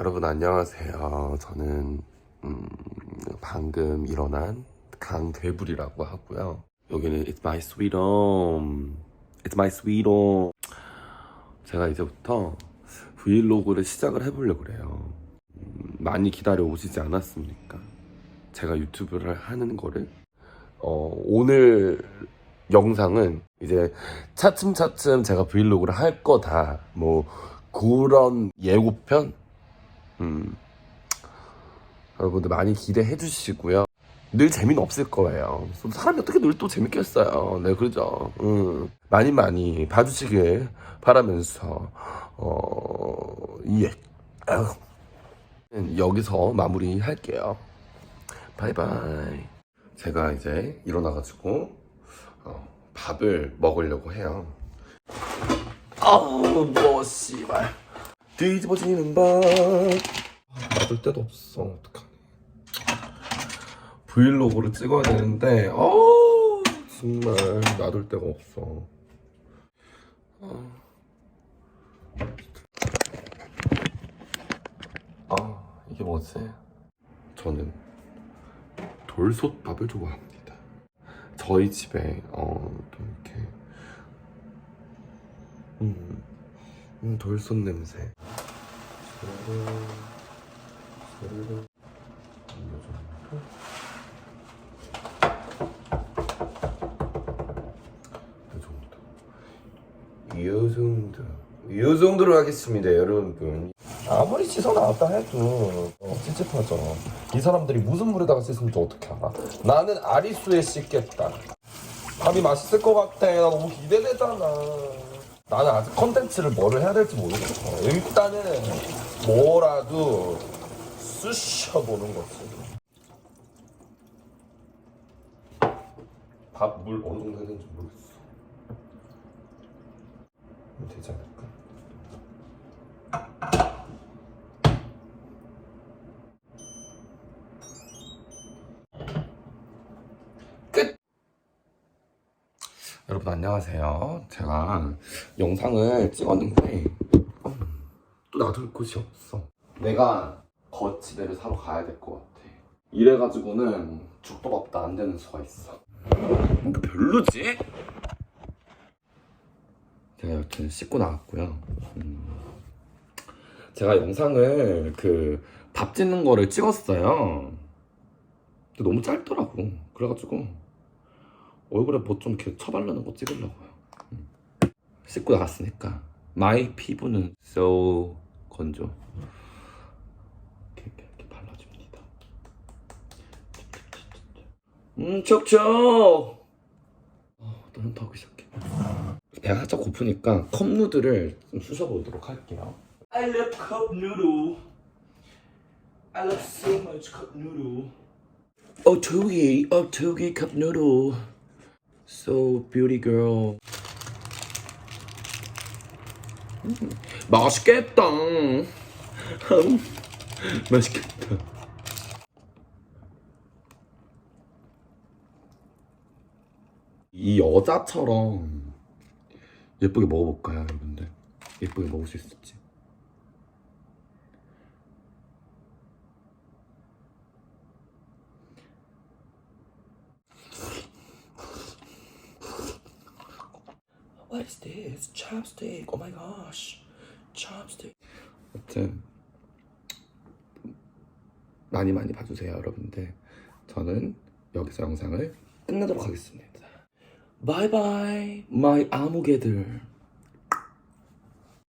여러분 안녕하세요. 저는 음, 방금 일어난 강대불이라고 하고요. 여기는 It's my sweet home. It's my sweet home. 제가 이제부터 브이로그를 시작을 해보려고 그래요. 음, 많이 기다려 오시지 않았습니까? 제가 유튜브를 하는 거를 어, 오늘 영상은 이제 차츰차츰 제가 브이로그를 할 거다. 뭐 그런 예고편. 음. 여러분들 많이 기대해 주시고요. 늘 재미는 없을 거예요. 사람이 어떻게 늘 또 재밌겠어요. 네, 그러죠. 음. 많이 많이 봐주시길 바라면서 어, 예. 여기서 마무리 할게요. 바이바이. 제가 이제 일어나가지고 어, 밥을 먹으려고 해요. 아우 뭐 씨발 뒤집어지는 밥 놔둘 데도 없어. 어떡하니. 브이로그를 찍어야 되는데 어 정말 놔둘 데가 없어. 아, 아 이게 뭐지? 저는 돌솥밥을 좋아합니다. 저희 집에 어또 이렇게 음, 음 돌솥 냄새 스르르. 이 정도? 이 정도 이 정도 이 정도로 하겠습니다 여러분 아무리 씻어 나왔다 해도 어, 찝찝하죠 이 사람들이 무슨 물에다가 씻으면 저 어떻게 알아 나는 아리수에 씻겠다 밥이 맛있을 것 같아 나 너무 기대되잖아 나는 아직 컨텐츠를 뭐를 해야 될지 모르겠어. 일단은 뭐라도 쑤셔보는 거지. 밥 물 어느 정도 해야 되는지 모르겠어. 되지 않을까? 끝! 여러분 안녕하세요. 제가 영상을 찍었는데 어, 또 놔둘 곳이 없어. 내가 거치대를 사러 가야 될 것 같아. 이래가지고는 죽도 밥도 안 되는 수가 있어. 뭔가 별로지? 제가 여튼 씻고 나왔고요. 음, 제가 영상을 그 밥 짓는 거를 찍었어요. 근데 너무 짧더라고. 그래가지고 얼굴에 뭐 좀 이렇게 처바르는 거 찍으려고요. 음. 씻고 나갔으니까 마이 피부는 so 건조. 이렇게, 이렇게, 이렇게 발라줍니다. 음 촉촉. 어, 또 현타오기 시작해. 배가 살짝 고프니까 컵 누들을 좀 쑤셔보도록 할게요. I love cup noodle. I love so much cup noodle. 오투기, 오투기 cup noodle. So beauty girl. 음, 맛있겠다. 음, 맛있겠다. 이 여자처럼 예쁘게 먹어볼까요, 여러분들? 예쁘게 먹을 수 있을지. What is this? Chopstick. Oh my gosh. Chopstick. 아무튼 많이 많이 봐주세요, 여러분들. 저는 여기서 영상을 끝내도록 하겠습니다. 바이바이, 마이 아무개들.